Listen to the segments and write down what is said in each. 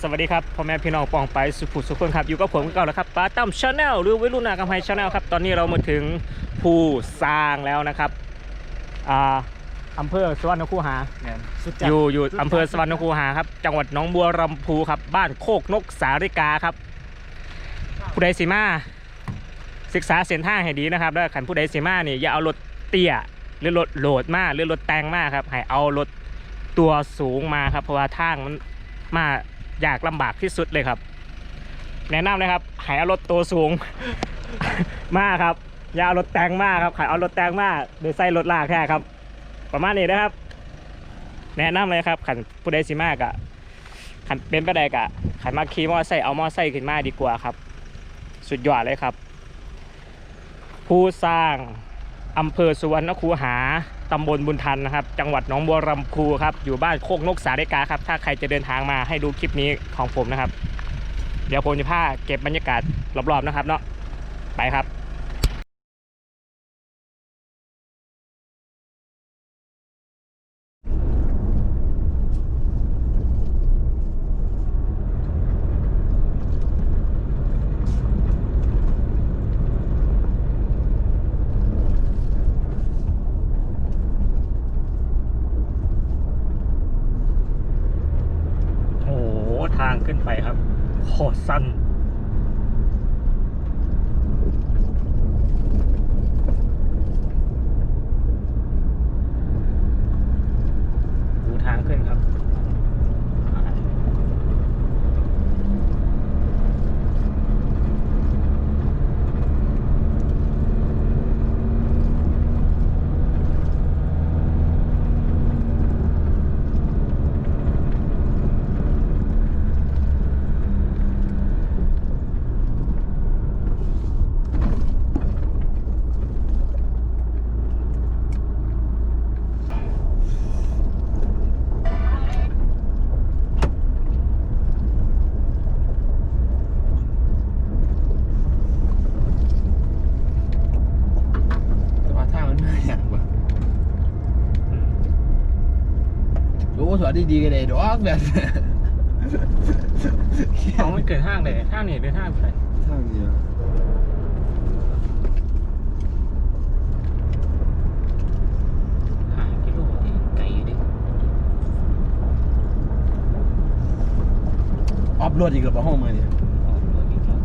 สวัสดีครับพ่อแม่พี่น้องปองไปสุขุสุขคนครับ อยู่กับผมกันก่อนแล้วครับป้าตั้มชาแนลหรือวิรุณนากำไพชาแนลครับ ตอนนี้เรามาถึงภูซางแล้วนะครับอ่าอำเภอสวรรณคูหา สุดอยู่อยู่อำเภอสวรรณคูหาครับ จังหวัดหนองบัวลำพูครับ บ้านโคกนกสาริกาครับ ผู้ใดสีมาศึกษาเส้นทางให้ดีนะครับแล้วขันผู้ใดสีมานี่อย่าเอารถเตี้ยหรือรถโหลดมากหรือรถแต่งมากครับให้เอารถตัวสูงมาครับ เพราะว่าทางมันมา ยากลำบากที่สุดเลยครับ แนะนำเลยครับให้เอารถตัวสูง มากครับอย่าเอารถแตงมากครับให้เอารถแตงมากโดยใส่รถลากแค่ครับ ประมาณนี้นะครับ แนะนำเลยครับขันผู้ใดสิมากอะขันเป็นไปได้กะขันมาขี่มอไซค์เอามอไซค์ขึ้นมาดีกว่าครับ สุดยอดเลยครับ ผู้สร้างอำเภอสุวรรณคูหา ตำบลบุญทันนะครับ จังหวัดหนองบัวลำพูครับ อยู่บ้านโคกนกสาริกาครับ ถ้าใครจะเดินทางมาให้ดูคลิปนี้ของผมนะครับ เดี๋ยวผมจะพาเก็บบรรยากาศรอบๆนะครับเนาะ ไปครับ โอ้โห ทางขึ้นไปครับโคตรสั้น ดูทางขึ้นครับ แต่ว่าทางมันไม่อย่างวะโอ้สวัส ดีดีกันเลยดอกแบบเอาไม่เกินห้างเลยห้างนี่เป็นห้างไปทางเดียวหากิโลนี่ไกลอยู่ดิออฟโรดอีกกับห้องมาเนี่ยอ๋อโดนอีกแล้ว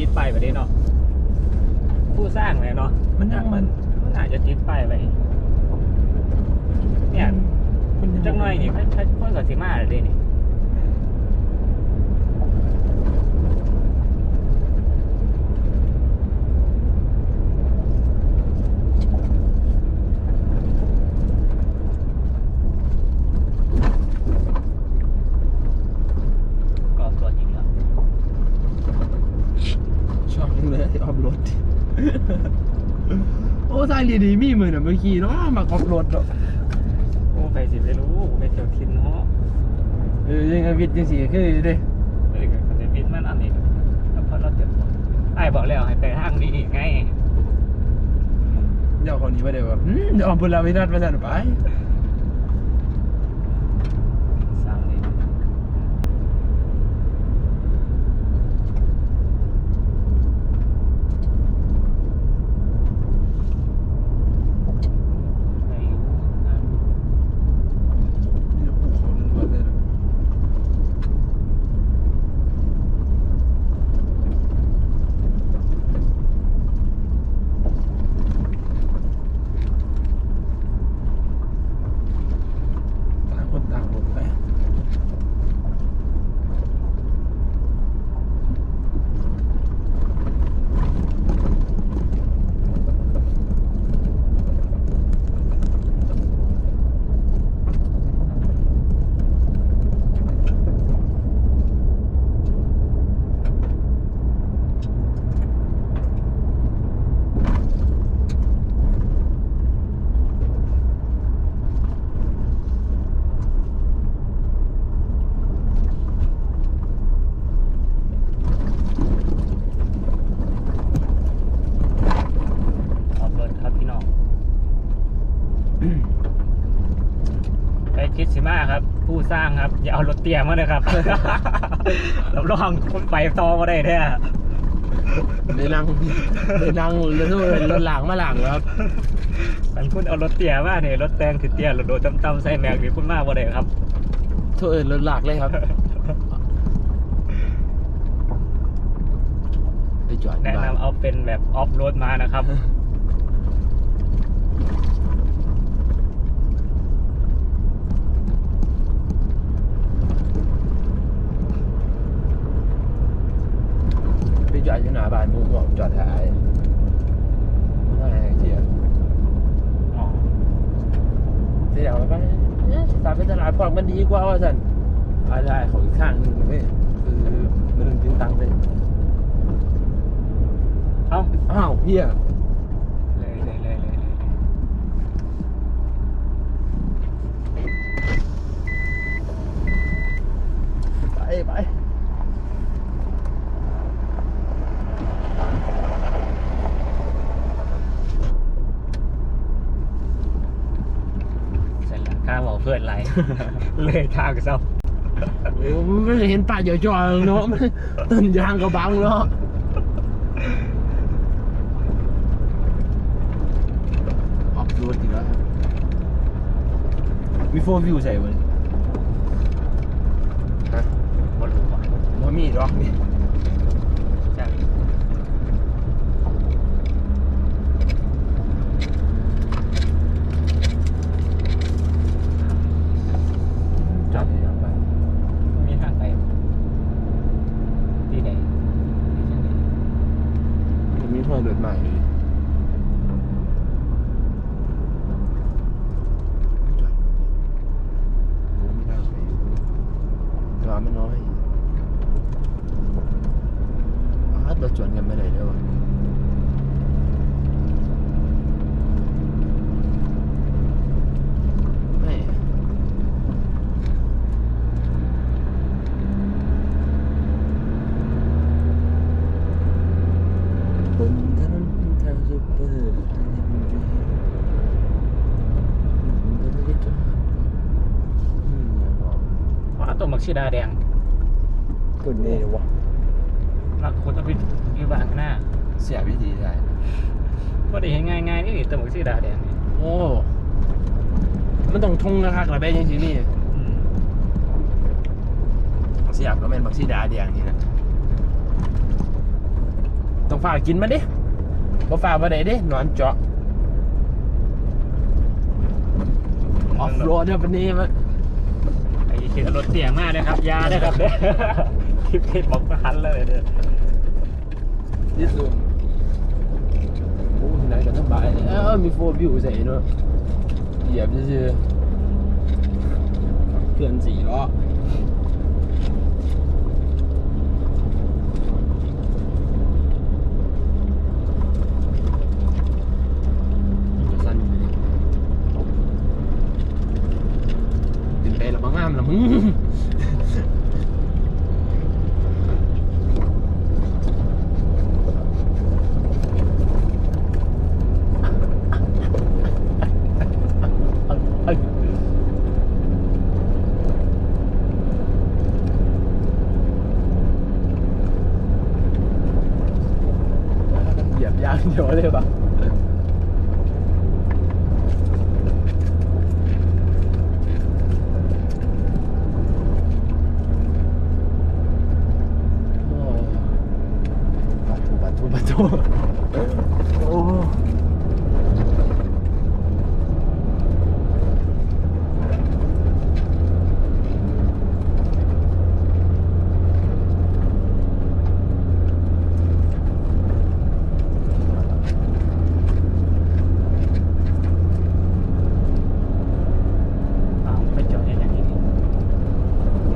ติดป้ายไปเด้เนาะผู้สร้างเลยเนาะมันยังมันมันอาจจะติดป้ายไปเนี่ยมันยังจังหน่อยนี่เขาเขาเขาก็สิมาเลยนี่ก็ตัวจริงแล้ว ชอบจังเลยออฟรถ โอ้ทายดี ๆมีมือน่ะเมื่อกี้เนาะมาขับรถเนาะโอ้ไปสิไม่รู้ไปเที่ยวทินเนาะเออยังไงวิทย์ยังสีคือเด้เอ้ยก็จะบินมันอันนี้แล้วพอเราเจ็บไอ้บอกแล้วให้ไปทางนี้ไงเดี๋ยวคนนี้ไปเดี๋ยวแบบอืมเดี๋ยวออมบุญลาวินัทมาสั่นไป สร้างนี่ไปอยู่นั่น นี่จะปลูกเขาล้วนๆเลยนะต่างคนต่างหมดไป ออกรถครับพี่น้อง ไปคิดสิมาครับ ผู้สร้างครับ อย่า เอารถเตี้ยมาเลยครับ รับรองคนไปต่อมาได้แท้ได้นั่งได้นั่งรถรถหลังมาหลังแล้วครับมันคุณเอารถเตี้ยมาเนี่ยรถแตงคือเตี้ยรถโดดต่ำๆใส่แม็กนี่คุณมาบ่ได้ครับโทษเอิญรถหลักเลยครับไปจอดแนะบ้านนำเอาเป็นแบบออฟโรดมานะครับ จอดอยู่หน้าบ้านหมุ้งหมองจอดถ่ายไม่ได้ไอ้เจียอ๋อเสียไปไปเอ๊ะตามไปตลาดพอมันดีกว่าว่าสันอะไรของอีกข้างหนึงไม่คือมันถึงตังค์เลยเอ้าอ้าวเพี้ยเลยเลยเลยเลยเลย ไปไป เสร็จแล้วข้าบอก เพื่อนไรเลยทางเศร้าโอ้ไม่เห็นป้ายจอยๆเนาะต้นยางก็บังเนาะออกรถอีกแล้วมีโฟวิวใส่บนฮะบนหัวมันมีหรอกนี่ ใช่ จอดยังไป มีทางไปที่ไหนที่ไหน มันมีเพื่อนเดินมาอยู่ดิจอดโอ้ไม่ได้ไปอยู่ร้านมันน้อยอาร์ตเราจวนกันไม่ได้เด้อวะไม่ บนถนนทางซุปเปอร์ไฮเวย์ไม่ได้จอดอืมอย่าบอก ว่าต้นมักชีดาแดงคนนี้เลยวะรักคนต้องพิอยู่บ้านข้างหน้าเสียวิธีได้ว่าได้เห็นง่ายๆนี่ต้นมักชีดาแดงนี่โอ้มันต้องทงนะครับระเบียงที่นี่อืมเสียบก็เป็นบักซีดาแดงนี่นะต้องฝากกินมาดิบ่ฝากมาไหนดินอนเจาะออฟโรดเนี่ยวันนี้มันไอ้ เขียนรถเสียงมากเลยครับ ยาได้ครับเด้อคลิปคลิปบอกมาหันเลยเด้อที่สุดโอ้ยไหนกันสบายเลยเออมีโฟวิวใส่เนอะเหยียบซื่อๆเพื่อนสี่ล้อสั้นเป็นไปแล้วบางงามละมึง เหยียบยางเดียวเลยปะโอ้ปะทู ปะทูปะทูโอ้ อ้าวไปจอดได้ยังไงนี่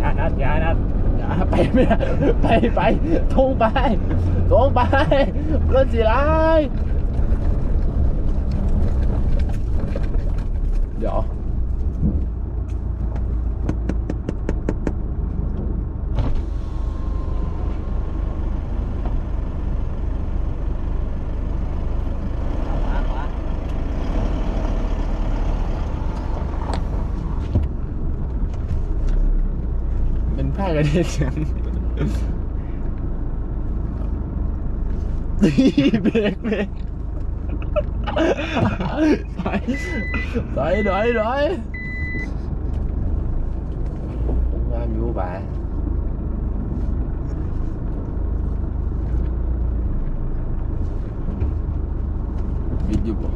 ยานัดยานัด อย่าไปไม่ได้ ไปไปทงไปทงไปรถสีไรเดี๋ยวเป็นผ้ากระเด็นฉัน เบรกเบรกถอยถอยถอยถอยงามอยู่ไปบิดอยู่บ่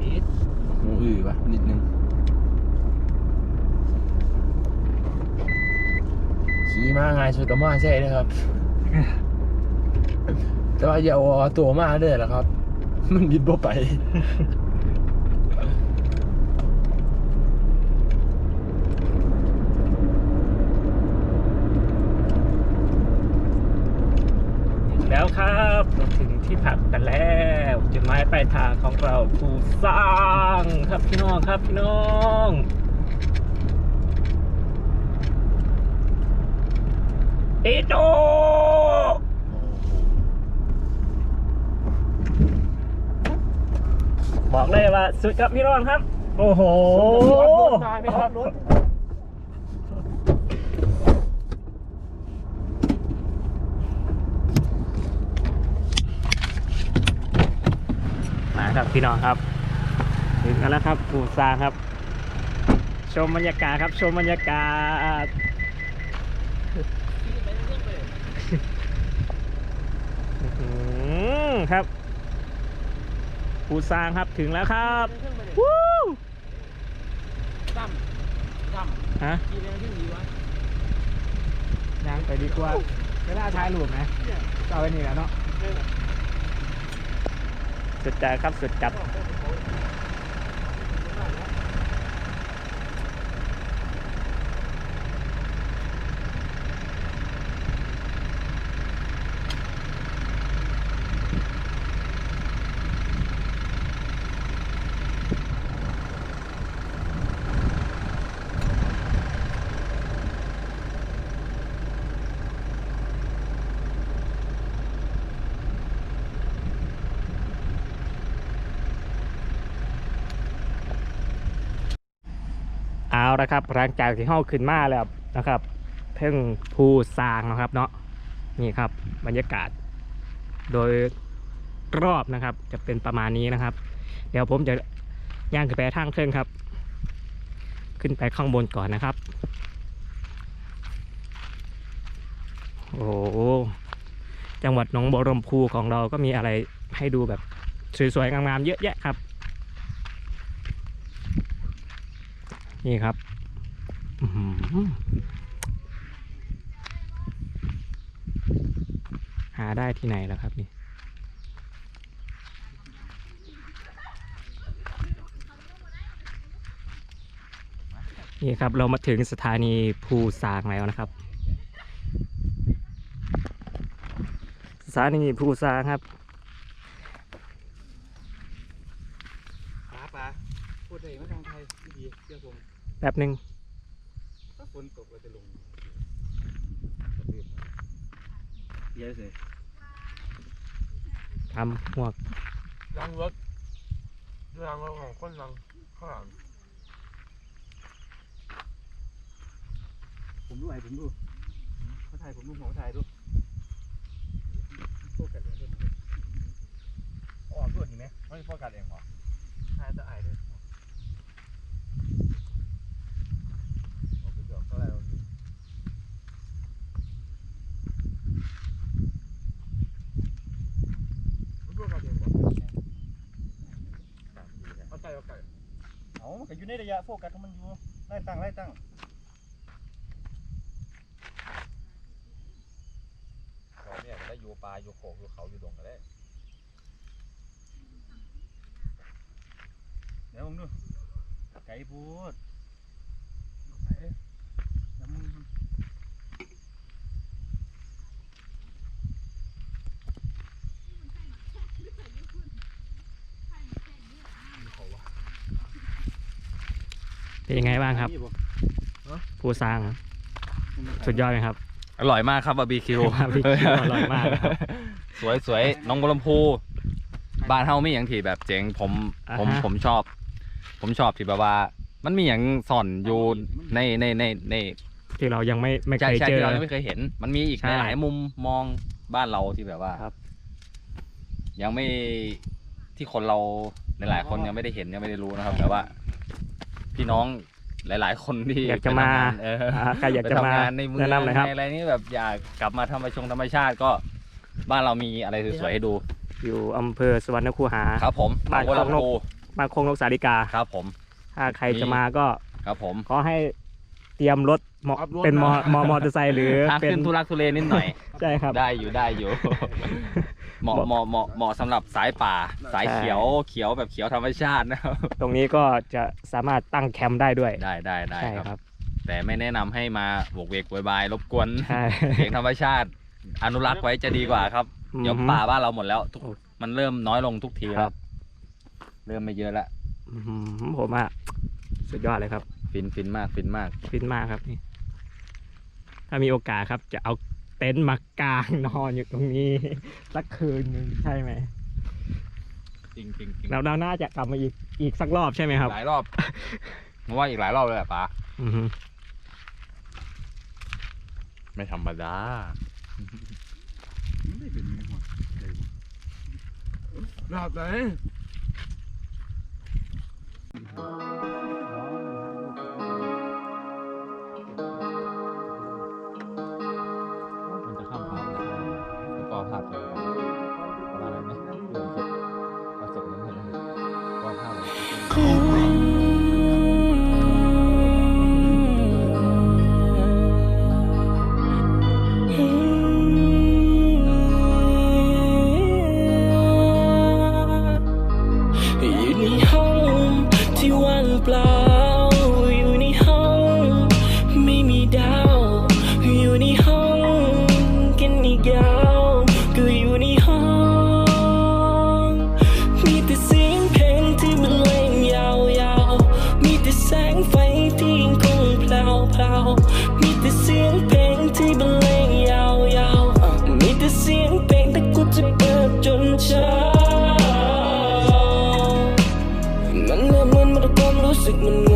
อีทหมูอือปะนิดนึงขี่มาไง่ายสุดก็มาใช่เลยครับ แต่ว่าอย่าเอาตัวมาเด้อละครับ มันบิดบ่ไปถึงแล้วครับเราถึงที่พักกันแล้วจุดหมายปลายทางของเราภูสร้างครับพี่น้องครับพี่น้องเอโด บอกเลยว่าสุดครับพี่น้องครับ โอ้โหมาไหมครับรถมาครับพี่น้องครับถึงกันแล้วครับปูซางครับ ชมบรรยากาศครับ ชมบรรยากาศอื้อหือครับ ปูซางครับถึงแล้วครับวู้ตั้มตั้มฮะกี่แรงที่ดีวะยังไปดีกว่าเวลาถ่ายรูปไหมก็เอาไว้นี่แหละเนาะสุดจัดครับสุดจัด เอาละครับหลังจากที่เข้าขึ้นมาแล้วนะครับเพิ่งภูซางนะครับเนาะนี่ครับบรรยากาศ โดยรอบนะครับ จะเป็นประมาณนี้นะครับ เดี๋ยวผมจะย่างขึ้นไปทางเครื่องครับ ขึ้นไปข้างบนก่อนนะครับ โอ้จังหวัดหนองบัวลำพูของเราก็มีอะไรให้ดูแบบสวยๆงามๆเยอะแยะครับ นี่ครับ หือหาได้ที่ไหนแล้วครับนี่นี่ครับเรามาถึงสถานีภูซางแล้วนะครับ สถานีภูซางครับป้าป้าพูดได้ไหมทางไทยดีเชื่อผมแป๊บหนึ่ง ถ้าฝนตกเราจะลง เยอะเลยทำหมวกลังรถลังรถของคนลังข้างหลังผมดูไอ้ผมดูเขาถ่ายผมดูหัวถ่ายดูโฟกัสเองด้วยอ๋อด้วยนี่ไหมไม่โฟกัสเองเหรอถ่ายจะไอ้ด้วยออกไปดอกเท่าไหร่วะพี่มันโฟกัสเองเหรอเอาไก่เอาไก่ เอามันก็อยู่ ในระยะโฟกัสของมันอยู่ไล่ตั้งไล่ตั้งเขาเนี่ยได้อยู่ปลาอยู่โขกอยู่เขาอยู่ดงก็ได้เดี๋ยวผมดูไก่พูดไก่แล้วมึง เป็นยังไงบ้างครับนี่ภูซางสุดยอดไหมครับ อร่อยมากครับบาร์บีคิวบาร์บีคิวอร่อยมากนะครับสวยสวยน้องบัวลำพูบ้านเฮามีอย่างที่แบบเจ๋งผมผมอ่าฮะผมชอบ ผมชอบที่แบบว่า มันมีอย่างซ่อนอยู่ในในในในที่เรายังไม่ไม่ใช่เคยใช่เจอที่เรายังไม่เคยเห็น มันมีอีกใช่หลายๆมุมมองบ้านเราที่แบบว่าครับ ยังไม่ที่คนเราหลายๆคนยังไม่ได้เห็นยังไม่ได้รู้นะครับ แต่ว่า พี่น้องหลาย ๆ คนที่อยากจะไปมาทำงนเอออ่าใครอยากไปจะมาทำงานในเมืองแนะนำเลยครับ ในอะไรนี่แบบอยากกลับมาธรรมชงธรรมชาติก็บ้านเรามีอะไรสวยๆให้ดูอยู่อำเภอสวรรณคูหา ครับ ผมบ้านบัวคลองนกลำพูบ้านโคงนกสาริกา ครับผม ถ้าใครจะมาก็ครับผม ขอให้ เตรียมรถเหมาะขับรถเป็นมอมามอมอเตอร์ไซค์หรือทางเป็นขึ้นทุลักทุเลนิดหน่อย ใช่ครับ ได้อยู่ได้อยู่ เหมาะเหมาะเหมาะเหมาะสำหรับสายป่า สายใช่ เขียวเขียวแบบเขียวธรรมชาตินะครับ ตรงนี้ก็จะสามารถตั้งแคมป์ได้ด้วยได้ได้ได้ใช่ครับ ครับแต่ไม่แนะนำให้มาบวกเวกโวยวายรบกวนใช่ เสียงธรรมชาติ อนุรักษ์ไว้จะดีกว่าครับเดี๋ยวป่าบ้านเราหมดแล้วทุกโอ้ มันเริ่มน้อยลงทุกทีคครัรับบเริ่มไม่เยอะละ อื้อหือผมอะสุดยอดเลยครับ ฟินฟินมากฟินมาก ฟินมากครับนี่ ถ้ามีโอกาสครับจะเอาเต็นท์มากางนอนอยู่ตรงนี้ สักคืนหนึงใช่ไหมจริงจริงจริงแล้วเราน่าจะกลับมาอีกอีกสักรอบใช่ไหมครับหลายรอบผมว่าอีกหลายรอบเลยแหละป้าอือฮึไม่ธรรมดาไม่เป็นไงวะรอบไหน คว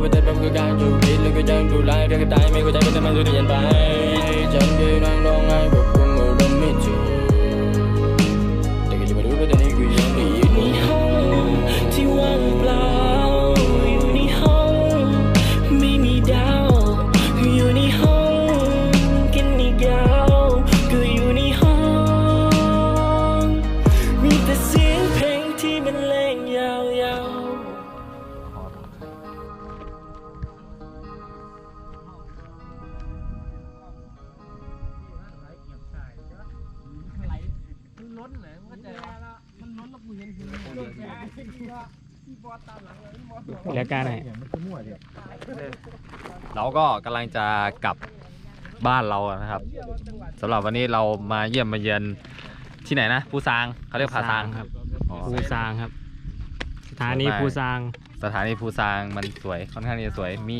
เพื่อเธอเป็นคือการอยู่คิดแล้วก็ยังดูลายก็ตายไม่เข้าใจเป็นทำไมถึงเปลี่ยนไป แล้วการไหนเราก็กำลังจะกลับบ้านเรานะครับสำหรับวันนี้เรามาเยี่ยมมาเยือนที่ไหนนะปูซางเขาเรียกผาซางครับอ๋อ ภูซางครับ สถานีสวยมาก ภูซาง สถานีภูซางมันสวยค่อนข้างที่จะสวย มี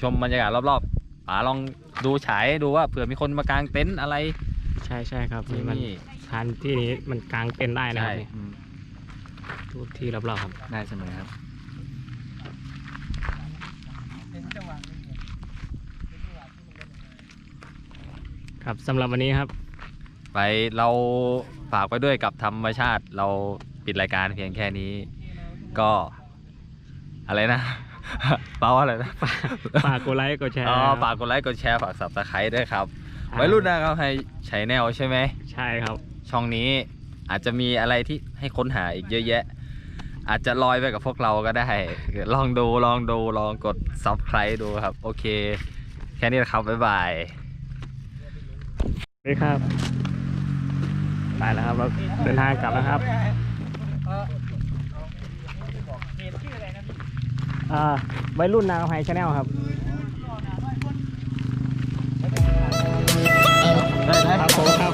ชมบรรยากาศรอบๆป๋าลองดูฉายดูว่าเผื่อมีคนมากางเต็นท์อะไรใช่ใช่ครับที่นี่มันนี่สถานที่นี้มันกลางเต็นท์ได้นะครับใช่นี่ทุกที่รอบๆครับได้เสมอครับ ครับสำหรับวันนี้ครับ ไปเราฝากไปด้วยกับธรรมชาติเราปิดรายการเพียงแค่นี้ ก็อะไรนะ เปล่าอะไรนะฝากกดไลค์กดแชร์อ๋อครับฝากกดไลค์กดแชร์ฝากสับตะไคร้ด้วยครับไว้รุ่นนะครับให้ใช้แนวใช่ไหมใช่ครับ ช่องนี้อาจจะมีอะไรที่ให้ค้นหาอีกเยอะแยะ อาจจะลอยไปกับพวกเราก็ได้ ลองดูลองดูลองกด subscribe ดูครับ โอเค แค่นี้นะครับบ๊ายบายสวัส นี่ครับไปแล้วครับเราเดินทางกลับแล้วครับอ่าวัยรุ่นนางไฮชาแนลครับครับผมครับ